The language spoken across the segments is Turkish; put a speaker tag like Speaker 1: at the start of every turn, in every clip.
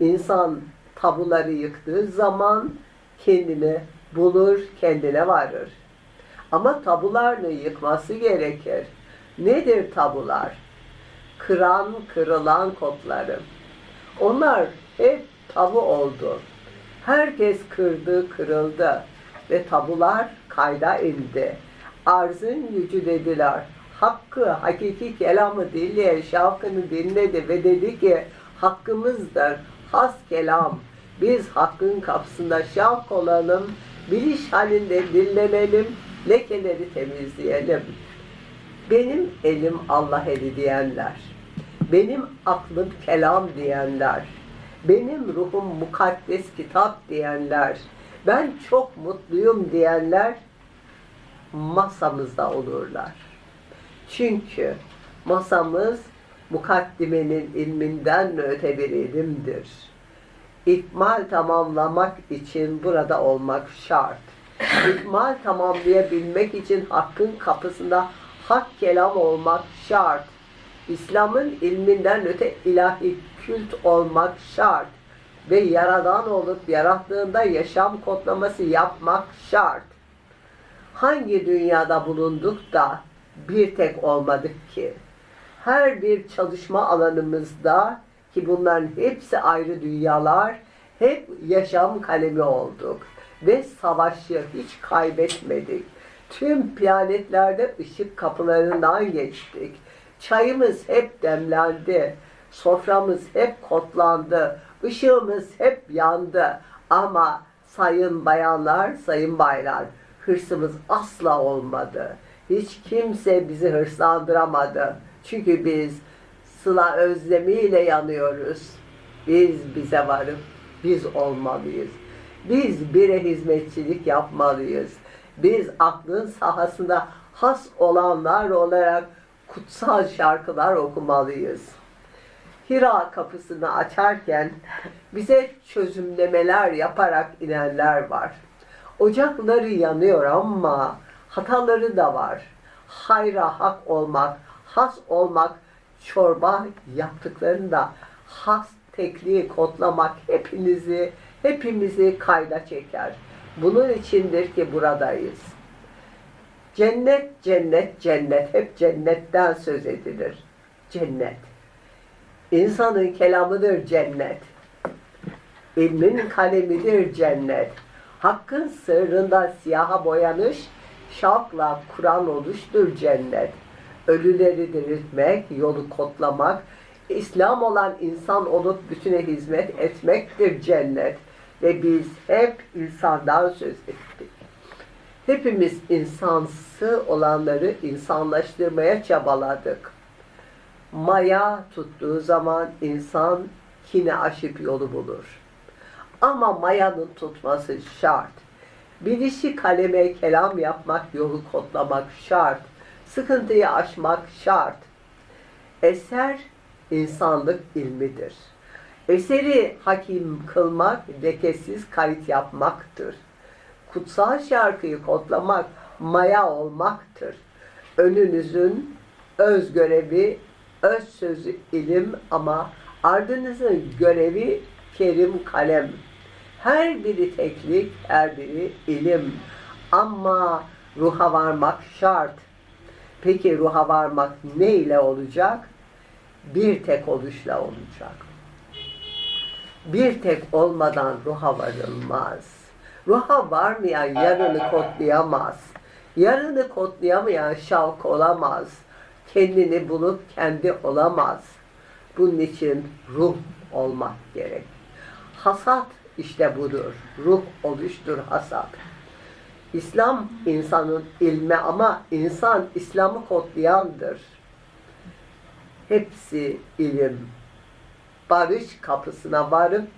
Speaker 1: İnsan tabuları yıktığı zaman kendini bulur, kendine varır. Ama tabularını yıkması gerekir. Nedir tabular? Kıran, kırılan kodları. Onlar hep tabu oldu. Herkes kırdı, kırıldı ve tabular kayda indi. Arzın gücü dediler. Hakkı, hakiki kelamı dinleyen şavkını dinledi ve dedi ki hakkımızdır, has kelam. Biz hakkın kapısında şavk olalım, biliş halinde dinlenelim, lekeleri temizleyelim. Benim elim Allah eli diyenler, benim aklım kelam diyenler, benim ruhum mukaddes kitap diyenler, ben çok mutluyum diyenler masamızda olurlar. Çünkü masamız mukaddimenin ilminden öte bir ilimdir. İkmal tamamlamak için burada olmak şart. İkmal tamamlayabilmek için hakkın kapısında hak kelam olmak şart. İslam'ın ilminden öte ilahi kült olmak şart. Ve yaradan olup yarattığında yaşam kodlaması yapmak şart. Hangi dünyada bulunduk da bir tek olmadık ki? Her bir çalışma alanımızda ki bunların hepsi ayrı dünyalar, hep yaşam kalemi olduk. Ve savaşı hiç kaybetmedik. Tüm planetlerde ışık kapılarından geçtik. Çayımız hep demlendi. Soframız hep kotlandı. Işığımız hep yandı. Ama sayın bayanlar, sayın baylar, hırsımız asla olmadı. Hiç kimse bizi hırslandıramadı. Çünkü biz sıla özlemiyle yanıyoruz. Biz bize varıp biz olmalıyız. Biz bire hizmetçilik yapmalıyız. Biz aklın sahasında has olanlar olarak kutsal şarkılar okumalıyız. Hira kapısını açarken bize çözümlemeler yaparak inenler var. Ocakları yanıyor ama hataları da var. Hayra hak olmak, has olmak, çorba yaptıklarında has tekliği kodlamak hepinizi, hepimizi kayda çeker. Bunun içindir ki buradayız. Cennet, cennet, cennet. Hep cennetten söz edilir. Cennet. İnsanın kelamıdır cennet. İlmin kalemidir cennet. Hakkın sırrında siyaha boyanış, şavkla Kur'an oluştur cennet. Ölüleri diriltmek, yolu kodlamak, İslam olan insan olup bütüne hizmet etmektir cennet. Ve biz hep insandan söz ettik. Hepimiz insansı olanları insanlaştırmaya çabaladık. Maya tuttuğu zaman insan kine aşıp yolu bulur. Ama mayanın tutması şart. Bilişi kaleme kelam yapmak, yolu kodlamak şart. Sıkıntıyı aşmak şart. Eser insanlık ilmidir. Eseri hakim kılmak, lekesiz kayıt yapmaktır. Kutsal şarkıyı kodlamak, maya olmaktır. Önünüzün öz görevi, öz sözü ilim ama ardınızın görevi kerim kalem. Her biri teklik, her biri ilim. Ama ruha varmak şart. Peki ruha varmak ne ile olacak? Bir tek oluşla olacak. Bir tek olmadan ruha varılmaz. Ruha varmayan yarını kodlayamaz. Yarını kodlayamayan şavk olamaz. Kendini bulup kendi olamaz. Bunun için ruh olmak gerek. Hasat işte budur. Ruh oluştur hasat. İslam insanın ilmi ama insan İslam'ı kodlayandır. Hepsi ilim. Barış kapısına varıp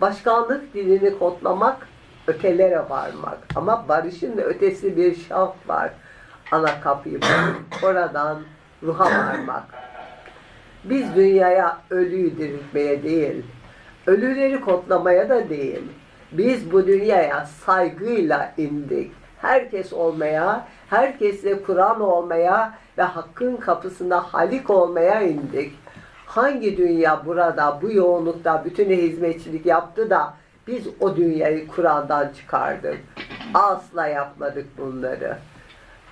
Speaker 1: başkanlık dilini kodlamak ötelere varmak. Ama barışın ötesi bir şaf var. Ana kapıyı bulup oradan ruha varmak. Biz dünyaya ölüyü diriltmeye değil, ölüleri kodlamaya da değil. Biz bu dünyaya saygıyla indik. Herkes olmaya, herkesle Kur'an olmaya ve hakkın kapısında halik olmaya indik. Hangi dünya burada bu yoğunlukta bütün hizmetçilik yaptı da biz o dünyayı Kur'an'dan çıkardık. Asla yapmadık bunları.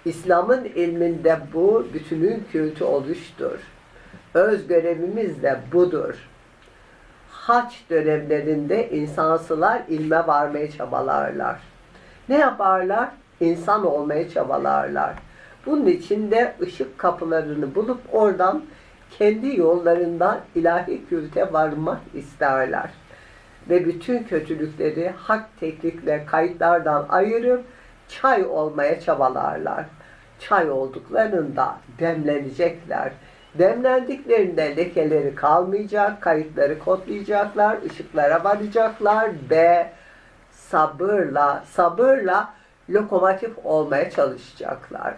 Speaker 1: İslam'ın ilminde bu bütünün kültü oluştur. Öz görevimiz de budur. Haç dönemlerinde insansılar ilme varmaya çabalarlar. Ne yaparlar? İnsan olmaya çabalarlar. Bunun için de ışık kapılarını bulup oradan kendi yollarından ilahi külte varmak isterler. Ve bütün kötülükleri hak teknikle kayıtlardan ayırıp çay olmaya çabalarlar. Çay olduklarında demlenecekler. Demlendiklerinde lekeleri kalmayacak, kayıtları kodlayacaklar, ışıklara varacaklar ve sabırla, sabırla lokomotif olmaya çalışacaklar.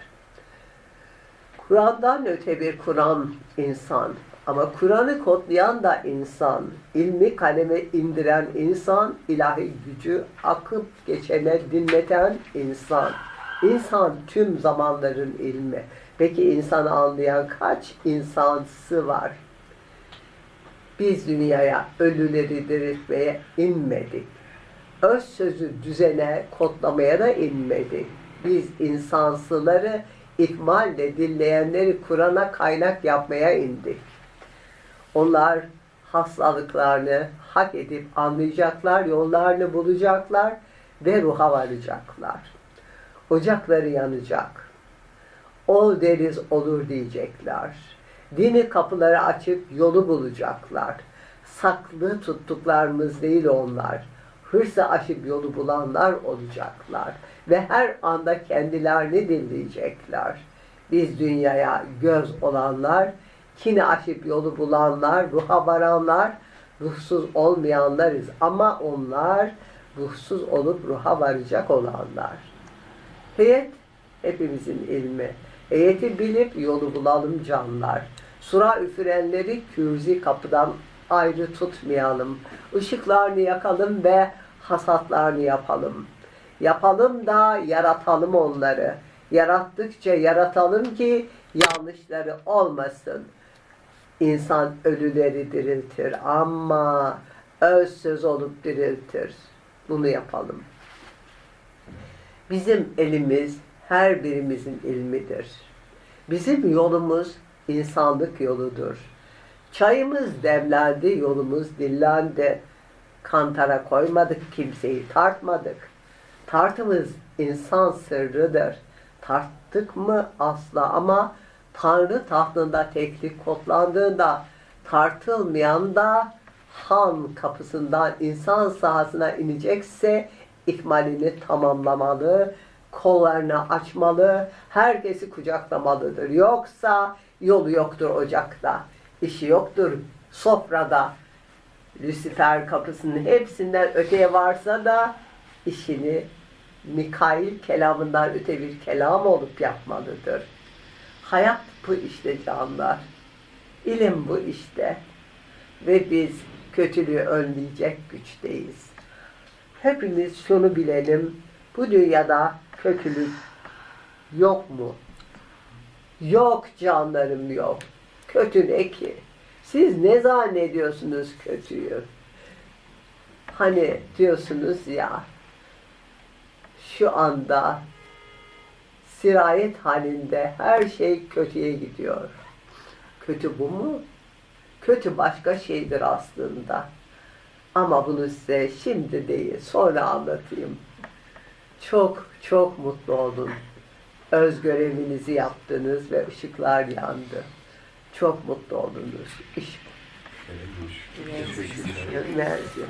Speaker 1: Kur'an'dan öte bir Kur'an insan. Ama Kur'an'ı kodlayan da insan. ilmi kaleme indiren insan. ilahi gücü akıp geçene dinleten insan. İnsan tüm zamanların ilmi. Peki insanı anlayan kaç insansı var? Biz dünyaya ölüleri diriltmeye inmedik. Öz sözü düzene, kodlamaya da inmedik. Biz insansıları ikmalle dinleyenleri Kur'an'a kaynak yapmaya indik. Onlar hastalıklarını hak edip anlayacaklar, yollarını bulacaklar ve ruha varacaklar. Ocakları yanacak. Ol deriz olur diyecekler. Dini kapıları açıp yolu bulacaklar. Saklı tuttuklarımız değil onlar. Hırsı aşıp yolu bulanlar olacaklar. Ve her anda kendilerini dinleyecekler. Biz dünyaya göz olanlar, kini aşıp yolu bulanlar, ruha varanlar, ruhsuz olmayanlarız. Ama onlar ruhsuz olup ruha varacak olanlar. Heyet hepimizin ilmi. Heyeti bilip yolu bulalım canlar. Sura üfürenleri kürzi kapıdan ayrı tutmayalım. Işıklarını yakalım ve hasatlarını yapalım. Yapalım da yaratalım onları. Yarattıkça yaratalım ki yanlışları olmasın. İnsan ölüleri diriltir ama öz söz olup diriltir. Bunu yapalım. Bizim elimiz her birimizin ilmidir. Bizim yolumuz insanlık yoludur. Çayımız demlendi, yolumuz dillendi. Kantara koymadık, kimseyi tartmadık. Tartımız insan sırrıdır. Tarttık mı asla ama Tanrı tahtında teklik kodlandığında tartılmayan da han kapısından insan sahasına inecekse ikmalini tamamlamalı, kollarını açmalı, herkesi kucaklamalıdır. Yoksa yolu yoktur ocakta, işi yoktur sofrada. Lucifer kapısının hepsinden öteye varsa da işini Mikail kelamından öte bir kelam olup yapmalıdır. Hayat bu işte canlar. İlim bu işte. Ve biz kötülüğü önleyecek güçteyiz. Hepimiz şunu bilelim. Bu dünyada kötülük yok mu? Yok canlarım yok. Kötü ne ki? Siz ne zannediyorsunuz kötüyü? Hani diyorsunuz ya şu anda sirayet halinde her şey kötüye gidiyor. Kötü bu mu? Kötü başka şeydir aslında. Ama bunu size şimdi değil, sonra anlatayım. Çok çok mutlu olun. Öz görevinizi yaptınız ve ışıklar yandı. Çok mutlu oldunuz. İş
Speaker 2: Teşekkür ederim.
Speaker 1: Merci.